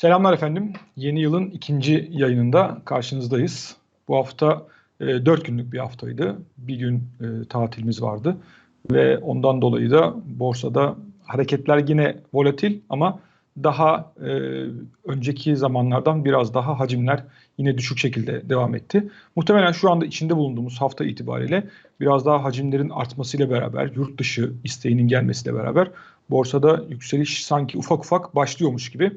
Selamlar efendim. Yeni yılın ikinci yayınında karşınızdayız. Bu hafta e, günlük bir haftaydı. Bir gün e, tatilimiz vardı ve ondan dolayı da borsada hareketler yine volatil ama daha e, önceki zamanlardan biraz daha hacimler yine düşük şekilde devam etti. Muhtemelen şu anda içinde bulunduğumuz hafta itibariyle biraz daha hacimlerin artmasıyla beraber, yurt dışı isteğinin gelmesiyle beraber borsada yükseliş sanki ufak ufak başlıyormuş gibi.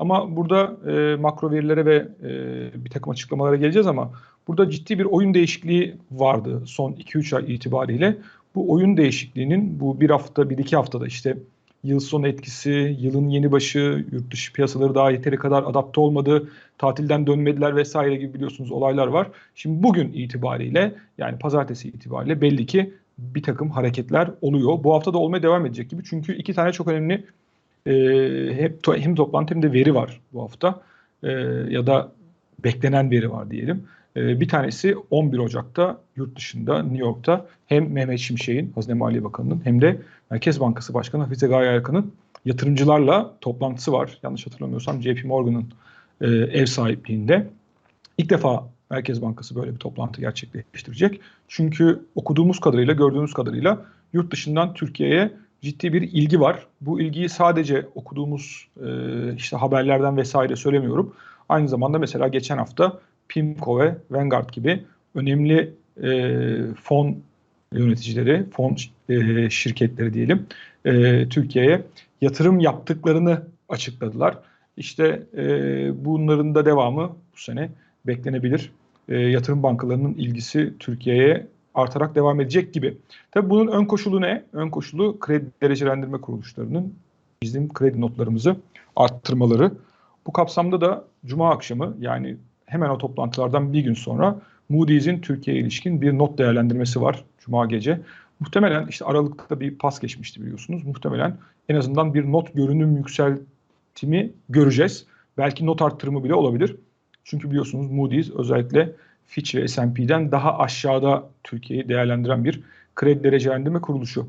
Ama burada e, makro verilere ve e, bir takım açıklamalara geleceğiz ama burada ciddi bir oyun değişikliği vardı son 2-3 ay itibariyle. Bu oyun değişikliğinin bu bir hafta, bir iki haftada işte yıl sonu etkisi, yılın yeni başı, yurt dışı piyasaları daha yeteri kadar adapte olmadı, tatilden dönmediler vesaire gibi biliyorsunuz olaylar var. Şimdi bugün itibariyle yani pazartesi itibariyle belli ki bir takım hareketler oluyor. Bu hafta da olmaya devam edecek gibi çünkü iki tane çok önemli e, hep to, hem toplantı hem de veri var bu hafta e, ya da beklenen veri var diyelim. E, bir tanesi 11 Ocak'ta yurt dışında New York'ta hem Mehmet Şimşek'in Hazine Maliye Bakanı'nın hem de Merkez Bankası Başkanı Hafize Gaye Erkan'ın yatırımcılarla toplantısı var. Yanlış hatırlamıyorsam JP Morgan'ın e, ev sahipliğinde. İlk defa Merkez Bankası böyle bir toplantı gerçekleştirecek. Çünkü okuduğumuz kadarıyla, gördüğümüz kadarıyla yurt dışından Türkiye'ye ciddi bir ilgi var. Bu ilgiyi sadece okuduğumuz e, işte haberlerden vesaire söylemiyorum. Aynı zamanda mesela geçen hafta PIMCO ve Vanguard gibi önemli e, fon yöneticileri, fon e, şirketleri diyelim e, Türkiye'ye yatırım yaptıklarını açıkladılar. İşte e, bunların da devamı bu sene beklenebilir. E, yatırım bankalarının ilgisi Türkiye'ye artarak devam edecek gibi. Tabii bunun ön koşulu ne? Ön koşulu kredi derecelendirme kuruluşlarının bizim kredi notlarımızı arttırmaları. Bu kapsamda da Cuma akşamı yani hemen o toplantılardan bir gün sonra Moody's'in Türkiye'ye ilişkin bir not değerlendirmesi var Cuma gece. Muhtemelen işte Aralık'ta bir pas geçmişti biliyorsunuz. Muhtemelen en azından bir not görünüm yükseltimi göreceğiz. Belki not arttırımı bile olabilir. Çünkü biliyorsunuz Moody's özellikle Fitch ve S&P'den daha aşağıda Türkiye'yi değerlendiren bir kredi derecelendirme kuruluşu.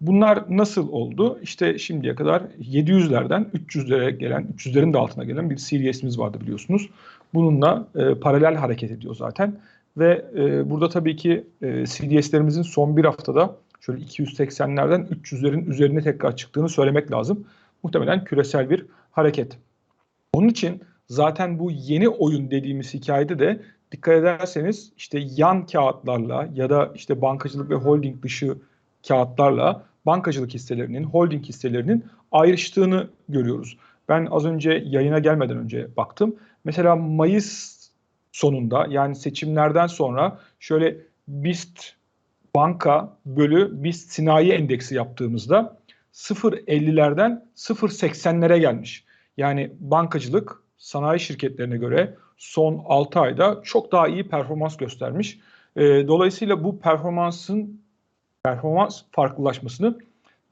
Bunlar nasıl oldu? İşte şimdiye kadar 700'lerden 300'lere gelen, 300'lerin de altına gelen bir CDS'imiz vardı biliyorsunuz. Bununla e, paralel hareket ediyor zaten. Ve e, burada tabii ki e, CDS'lerimizin son bir haftada şöyle 280'lerden 300'lerin üzerine tekrar çıktığını söylemek lazım. Muhtemelen küresel bir hareket. Onun için zaten bu yeni oyun dediğimiz hikayede de dikkat ederseniz işte yan kağıtlarla ya da işte bankacılık ve holding dışı kağıtlarla bankacılık hisselerinin, holding hisselerinin ayrıştığını görüyoruz. Ben az önce yayına gelmeden önce baktım. Mesela Mayıs sonunda yani seçimlerden sonra şöyle BIST banka bölü BIST sinayi endeksi yaptığımızda 0.50'lerden 0.80'lere gelmiş. Yani bankacılık sanayi şirketlerine göre son 6 ayda çok daha iyi performans göstermiş. E, dolayısıyla bu performansın performans farklılaşmasını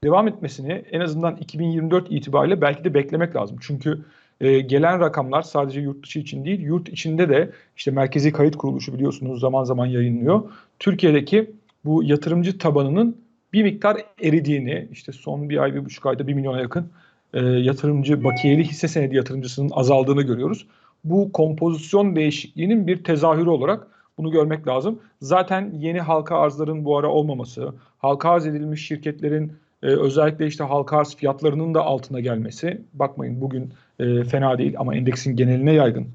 devam etmesini en azından 2024 itibariyle belki de beklemek lazım. Çünkü e, gelen rakamlar sadece yurt dışı için değil, yurt içinde de işte Merkezi Kayıt Kuruluşu biliyorsunuz zaman zaman yayınlıyor. Türkiye'deki bu yatırımcı tabanının bir miktar eridiğini, işte son bir ay, bir buçuk ayda bir milyona yakın e, yatırımcı, bakiyeli hisse senedi yatırımcısının azaldığını görüyoruz. Bu kompozisyon değişikliğinin bir tezahürü olarak bunu görmek lazım. Zaten yeni halka arzların bu ara olmaması, halka arz edilmiş şirketlerin e, özellikle işte halka arz fiyatlarının da altına gelmesi. Bakmayın bugün e, fena değil ama endeksin geneline yaygın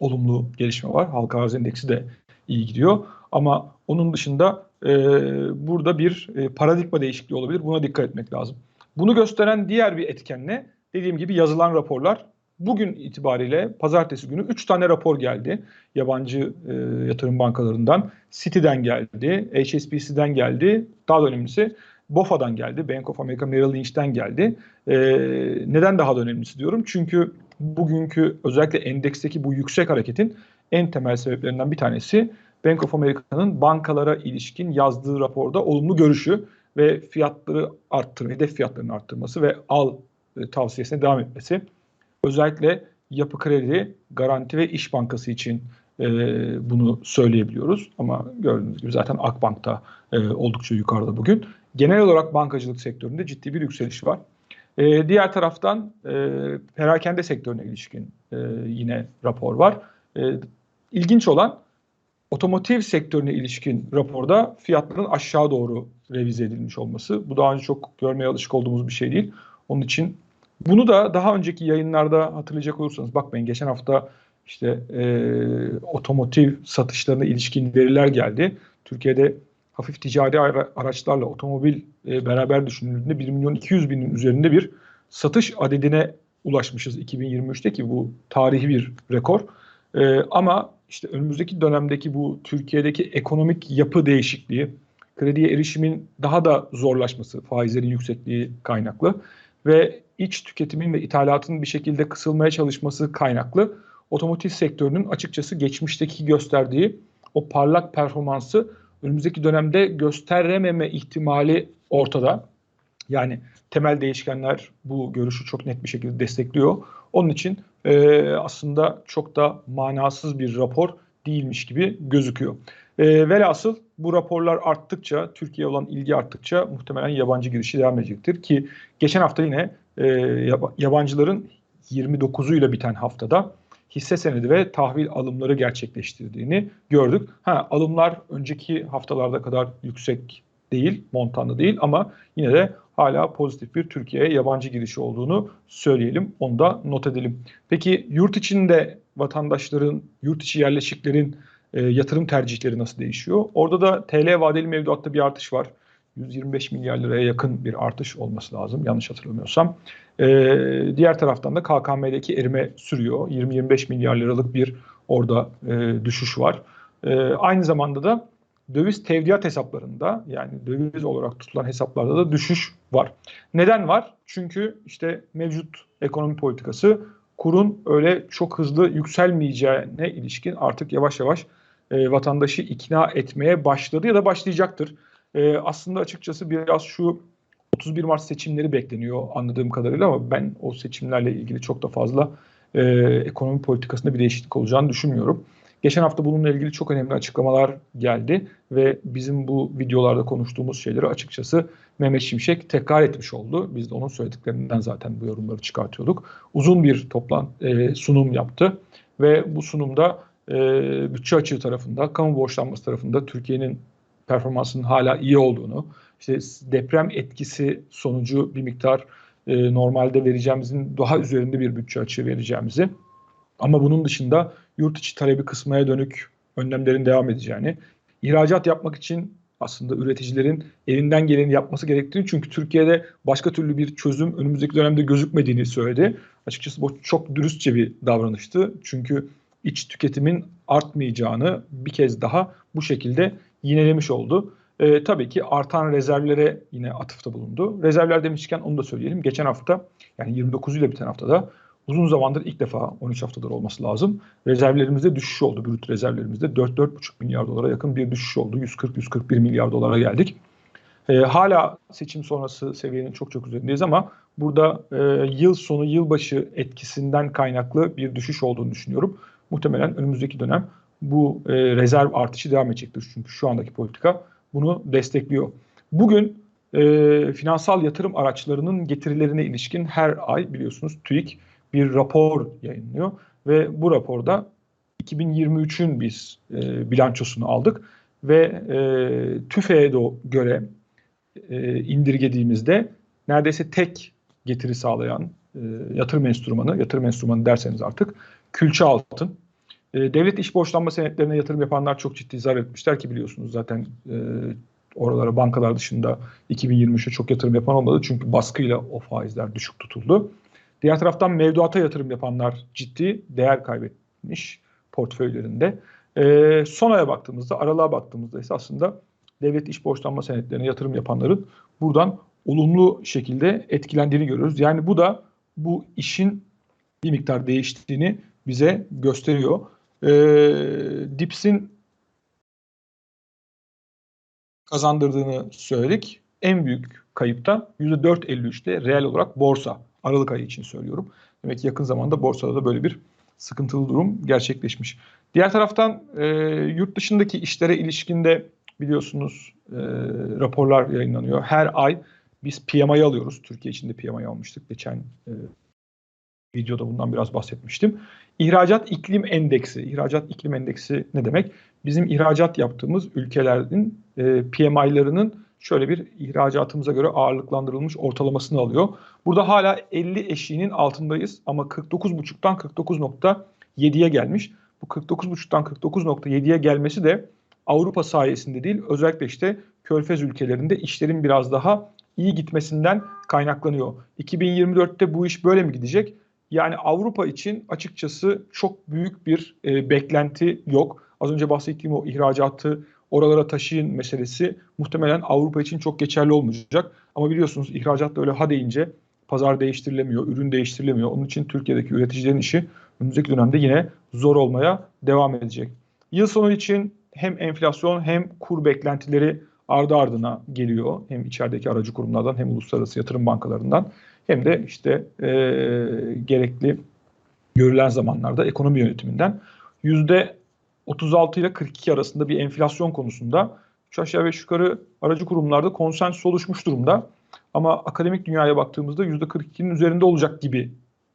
olumlu gelişme var. Halka arz endeksi de iyi gidiyor. Ama onun dışında e, burada bir e, paradigma değişikliği olabilir. Buna dikkat etmek lazım. Bunu gösteren diğer bir etken ne? Dediğim gibi yazılan raporlar. Bugün itibariyle pazartesi günü 3 tane rapor geldi. Yabancı e, yatırım bankalarından. Citi'den geldi, HSBC'den geldi. Daha da önemlisi BOFA'dan geldi. Bank of America Merrill Lynch'ten geldi. E, neden daha da önemlisi diyorum? Çünkü bugünkü özellikle endeksteki bu yüksek hareketin en temel sebeplerinden bir tanesi Bank of America'nın bankalara ilişkin yazdığı raporda olumlu görüşü ve fiyatları arttırma, hedef fiyatlarını arttırması ve al e, tavsiyesine devam etmesi. Özellikle yapı kredi, garanti ve iş bankası için e, bunu söyleyebiliyoruz. Ama gördüğünüz gibi zaten Akbank'ta e, oldukça yukarıda bugün. Genel olarak bankacılık sektöründe ciddi bir yükseliş var. E, diğer taraftan e, perakende sektörüne ilişkin e, yine rapor var. E, ilginç olan otomotiv sektörüne ilişkin raporda fiyatların aşağı doğru revize edilmiş olması. Bu daha önce çok görmeye alışık olduğumuz bir şey değil. Onun için bunu da daha önceki yayınlarda hatırlayacak olursanız bakmayın geçen hafta işte e, otomotiv satışlarına ilişkin veriler geldi. Türkiye'de hafif ticari araçlarla otomobil e, beraber düşünüldüğünde 1 milyon 200 binin üzerinde bir satış adedine ulaşmışız 2023'te ki bu tarihi bir rekor. E, ama işte önümüzdeki dönemdeki bu Türkiye'deki ekonomik yapı değişikliği, krediye erişimin daha da zorlaşması, faizlerin yüksekliği kaynaklı ve iç tüketimin ve ithalatın bir şekilde kısılmaya çalışması kaynaklı otomotiv sektörünün açıkçası geçmişteki gösterdiği o parlak performansı önümüzdeki dönemde gösterememe ihtimali ortada. Yani temel değişkenler bu görüşü çok net bir şekilde destekliyor. Onun için e, aslında çok da manasız bir rapor değilmiş gibi gözüküyor. E, velhasıl bu raporlar arttıkça, Türkiye olan ilgi arttıkça muhtemelen yabancı girişi devam edecektir. Ki geçen hafta yine e, yabancıların 29'uyla biten haftada hisse senedi ve tahvil alımları gerçekleştirdiğini gördük. Ha alımlar önceki haftalarda kadar yüksek değil, montanlı değil ama yine de hala pozitif bir Türkiye'ye yabancı girişi olduğunu söyleyelim. Onu da not edelim. Peki yurt içinde vatandaşların, yurt içi yerleşiklerin e, yatırım tercihleri nasıl değişiyor? Orada da TL vadeli mevduatta bir artış var. 125 milyar liraya yakın bir artış olması lazım yanlış hatırlamıyorsam. Ee, diğer taraftan da KKM'deki erime sürüyor. 20-25 milyar liralık bir orada e, düşüş var. E, aynı zamanda da döviz tevdiat hesaplarında yani döviz olarak tutulan hesaplarda da düşüş var. Neden var? Çünkü işte mevcut ekonomi politikası kurun öyle çok hızlı yükselmeyeceğine ilişkin artık yavaş yavaş e, vatandaşı ikna etmeye başladı ya da başlayacaktır. E, aslında açıkçası biraz şu 31 Mart seçimleri bekleniyor anladığım kadarıyla ama ben o seçimlerle ilgili çok da fazla e, ekonomi politikasında bir değişiklik olacağını düşünmüyorum. Geçen hafta bununla ilgili çok önemli açıklamalar geldi ve bizim bu videolarda konuştuğumuz şeyleri açıkçası Mehmet Şimşek tekrar etmiş oldu. Biz de onun söylediklerinden zaten bu yorumları çıkartıyorduk. Uzun bir toplan e, sunum yaptı ve bu sunumda e, bütçe açığı tarafında, kamu borçlanması tarafında Türkiye'nin performansının hala iyi olduğunu, işte deprem etkisi sonucu bir miktar e, normalde vereceğimizin daha üzerinde bir bütçe açığı vereceğimizi ama bunun dışında yurt içi talebi kısmaya dönük önlemlerin devam edeceğini, ihracat yapmak için aslında üreticilerin elinden geleni yapması gerektiğini çünkü Türkiye'de başka türlü bir çözüm önümüzdeki dönemde gözükmediğini söyledi. Açıkçası bu çok dürüstçe bir davranıştı. Çünkü iç tüketimin artmayacağını bir kez daha bu şekilde yinelemiş oldu. E, tabii ki artan rezervlere yine atıfta bulundu. Rezervler demişken onu da söyleyelim. Geçen hafta yani 29 ile biten haftada uzun zamandır ilk defa 13 haftadır olması lazım. Rezervlerimizde düşüş oldu. Brüt rezervlerimizde 4-4,5 milyar dolara yakın bir düşüş oldu. 140-141 milyar dolara geldik. E, hala seçim sonrası seviyenin çok çok üzerindeyiz ama burada e, yıl sonu yılbaşı etkisinden kaynaklı bir düşüş olduğunu düşünüyorum. Muhtemelen önümüzdeki dönem bu e, rezerv artışı devam edecektir. Çünkü şu andaki politika bunu destekliyor. Bugün e, finansal yatırım araçlarının getirilerine ilişkin her ay biliyorsunuz TÜİK bir rapor yayınlıyor ve bu raporda 2023'ün biz e, bilançosunu aldık ve e, TÜFE'ye göre e, indirgediğimizde neredeyse tek getiri sağlayan e, yatırım enstrümanı, yatırım enstrümanı derseniz artık külçe altın. E, devlet iş borçlanma senetlerine yatırım yapanlar çok ciddi zarar etmişler ki biliyorsunuz zaten e, oralara bankalar dışında 2023'e çok yatırım yapan olmadı. Çünkü baskıyla o faizler düşük tutuldu. Diğer taraftan mevduata yatırım yapanlar ciddi değer kaybetmiş portföylerinde. E, son aya baktığımızda, aralığa baktığımızda ise aslında devlet iş borçlanma senetlerine yatırım yapanların buradan olumlu şekilde etkilendiğini görüyoruz. Yani bu da bu işin bir miktar değiştiğini bize gösteriyor. E, Dips'in kazandırdığını söyledik. En büyük kayıp da %4.53'te reel olarak borsa. Aralık ayı için söylüyorum. Demek ki yakın zamanda borsada da böyle bir sıkıntılı durum gerçekleşmiş. Diğer taraftan e, yurt dışındaki işlere ilişkinde biliyorsunuz e, raporlar yayınlanıyor. Her ay Biz PMI alıyoruz. Türkiye içinde PMI almıştık. Geçen e, videoda bundan biraz bahsetmiştim. İhracat iklim endeksi. İhracat iklim endeksi ne demek? Bizim ihracat yaptığımız ülkelerin e, PMI'larının şöyle bir ihracatımıza göre ağırlıklandırılmış ortalamasını alıyor. Burada hala 50 eşiğinin altındayız ama 49.5'tan 49.7'ye gelmiş. Bu 49.5'tan 49.7'ye gelmesi de Avrupa sayesinde değil özellikle işte Körfez ülkelerinde işlerin biraz daha iyi gitmesinden kaynaklanıyor. 2024'te bu iş böyle mi gidecek? Yani Avrupa için açıkçası çok büyük bir e, beklenti yok. Az önce bahsettiğim o ihracatı oralara taşıyın meselesi muhtemelen Avrupa için çok geçerli olmayacak. Ama biliyorsunuz ihracat öyle ha deyince pazar değiştirilemiyor, ürün değiştirilemiyor. Onun için Türkiye'deki üreticilerin işi önümüzdeki dönemde yine zor olmaya devam edecek. Yıl sonu için hem enflasyon hem kur beklentileri ardı ardına geliyor. Hem içerideki aracı kurumlardan hem uluslararası yatırım bankalarından hem de işte e, gerekli görülen zamanlarda ekonomi yönetiminden yüzde 36 ile 42 arasında bir enflasyon konusunda şu aşağı ve yukarı aracı kurumlarda konsensüs oluşmuş durumda. Ama akademik dünyaya baktığımızda %42'nin üzerinde olacak gibi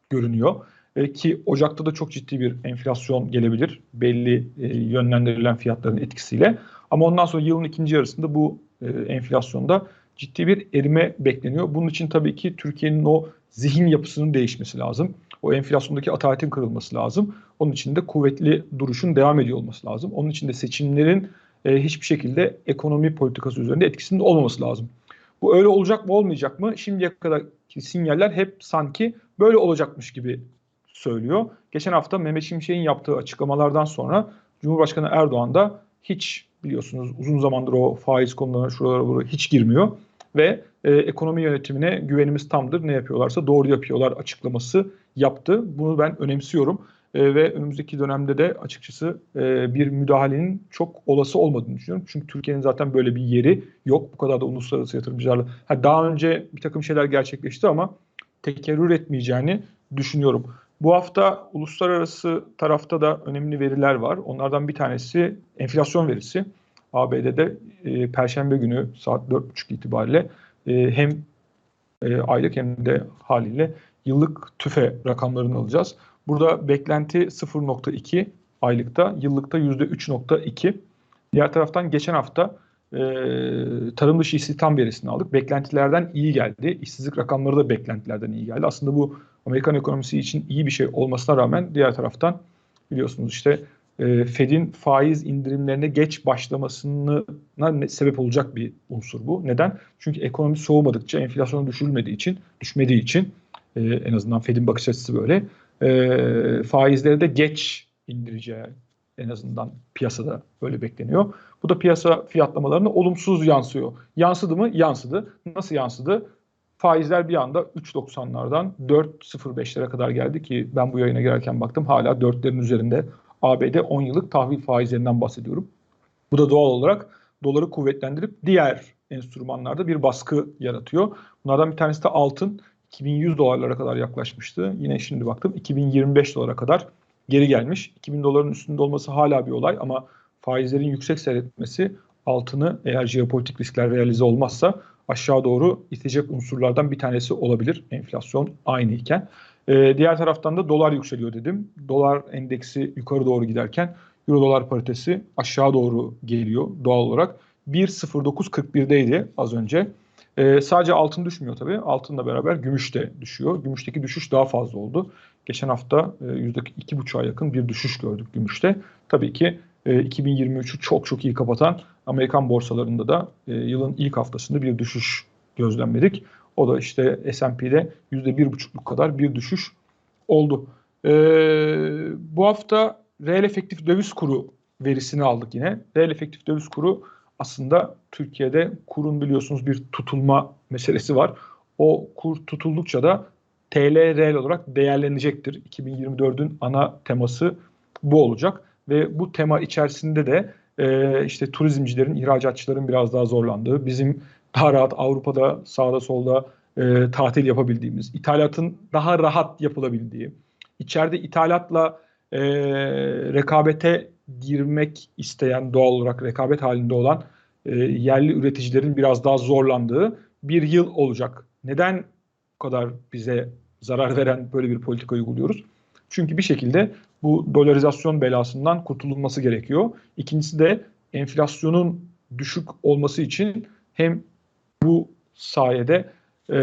görünüyor. E, ki Ocak'ta da çok ciddi bir enflasyon gelebilir belli e, yönlendirilen fiyatların etkisiyle. Ama ondan sonra yılın ikinci yarısında bu e, enflasyonda ciddi bir erime bekleniyor. Bunun için tabii ki Türkiye'nin o zihin yapısının değişmesi lazım. O enflasyondaki ataletin kırılması lazım. Onun için de kuvvetli duruşun devam ediyor olması lazım. Onun için de seçimlerin e, hiçbir şekilde ekonomi politikası üzerinde etkisinin olmaması lazım. Bu öyle olacak mı olmayacak mı? Şimdiye kadar sinyaller hep sanki böyle olacakmış gibi söylüyor. Geçen hafta Mehmet Şimşek'in yaptığı açıklamalardan sonra Cumhurbaşkanı Erdoğan da hiç biliyorsunuz uzun zamandır o faiz konularına şuralara buraya hiç girmiyor ve e, ekonomi yönetimine güvenimiz tamdır. Ne yapıyorlarsa doğru yapıyorlar açıklaması yaptı. Bunu ben önemsiyorum e, ve önümüzdeki dönemde de açıkçası e, bir müdahalenin çok olası olmadığını düşünüyorum. Çünkü Türkiye'nin zaten böyle bir yeri yok. Bu kadar da uluslararası yatırımcılarla. Ha, daha önce bir takım şeyler gerçekleşti ama tekerrür etmeyeceğini düşünüyorum. Bu hafta uluslararası tarafta da önemli veriler var. Onlardan bir tanesi enflasyon verisi. ABD'de e, Perşembe günü saat 4.30 itibariyle e, hem e, aylık hem de haliyle yıllık tüfe rakamlarını alacağız. Burada beklenti 0.2 aylıkta, yıllıkta %3.2. Diğer taraftan geçen hafta e, tarım dışı istihdam verisini aldık. Beklentilerden iyi geldi. İşsizlik rakamları da beklentilerden iyi geldi. Aslında bu Amerikan ekonomisi için iyi bir şey olmasına rağmen diğer taraftan biliyorsunuz işte e, Fed'in faiz indirimlerine geç başlamasına sebep olacak bir unsur bu. Neden? Çünkü ekonomi soğumadıkça, enflasyon düşürülmediği için, düşmediği için e, en azından Fed'in bakış açısı böyle. E, faizleri de geç indireceği en azından piyasada böyle bekleniyor. Bu da piyasa fiyatlamalarına olumsuz yansıyor. Yansıdı mı? Yansıdı. Nasıl yansıdı? Faizler bir anda 3.90'lardan 4.05'lere kadar geldi ki ben bu yayına girerken baktım hala 4'lerin üzerinde ABD 10 yıllık tahvil faizlerinden bahsediyorum. Bu da doğal olarak doları kuvvetlendirip diğer enstrümanlarda bir baskı yaratıyor. Bunlardan bir tanesi de altın. 2100 dolarlara kadar yaklaşmıştı. Yine şimdi baktım 2025 dolara kadar geri gelmiş. 2000 doların üstünde olması hala bir olay ama faizlerin yüksek seyretmesi altını eğer jeopolitik riskler realize olmazsa aşağı doğru itecek unsurlardan bir tanesi olabilir. Enflasyon aynı iken. Ee, diğer taraftan da dolar yükseliyor dedim. Dolar endeksi yukarı doğru giderken euro dolar paritesi aşağı doğru geliyor doğal olarak. 1.0941'deydi az önce. Ee, sadece altın düşmüyor tabii. Altınla beraber gümüş de düşüyor. Gümüşteki düşüş daha fazla oldu. Geçen hafta e, %2,5'a yakın bir düşüş gördük gümüşte. Tabii ki e, 2023'ü çok çok iyi kapatan Amerikan borsalarında da e, yılın ilk haftasında bir düşüş gözlemledik. O da işte S&P'de %1,5'luk kadar bir düşüş oldu. E, bu hafta reel efektif döviz kuru verisini aldık yine. Reel efektif döviz kuru aslında Türkiye'de kurun biliyorsunuz bir tutulma meselesi var. O kur tutuldukça da TL reel olarak değerlenecektir. 2024'ün ana teması bu olacak ve bu tema içerisinde de e, işte turizmcilerin, ihracatçıların biraz daha zorlandığı, bizim daha rahat Avrupa'da sağda solda e, tatil yapabildiğimiz, ithalatın daha rahat yapılabildiği, içeride ithalatla e, rekabete girmek isteyen doğal olarak rekabet halinde olan e, yerli üreticilerin biraz daha zorlandığı bir yıl olacak. Neden bu kadar bize zarar veren böyle bir politika uyguluyoruz? Çünkü bir şekilde bu dolarizasyon belasından kurtulunması gerekiyor. İkincisi de enflasyonun düşük olması için hem bu sayede e,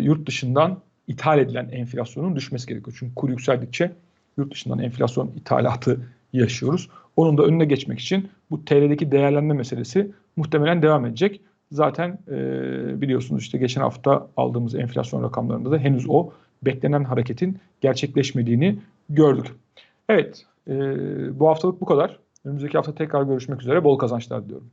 yurt dışından ithal edilen enflasyonun düşmesi gerekiyor. Çünkü kur yükseldikçe yurt dışından enflasyon ithalatı yaşıyoruz. Onun da önüne geçmek için bu TL'deki değerlenme meselesi muhtemelen devam edecek. Zaten e, biliyorsunuz işte geçen hafta aldığımız enflasyon rakamlarında da henüz o beklenen hareketin gerçekleşmediğini gördük. Evet, e, bu haftalık bu kadar. Önümüzdeki hafta tekrar görüşmek üzere. Bol kazançlar diliyorum.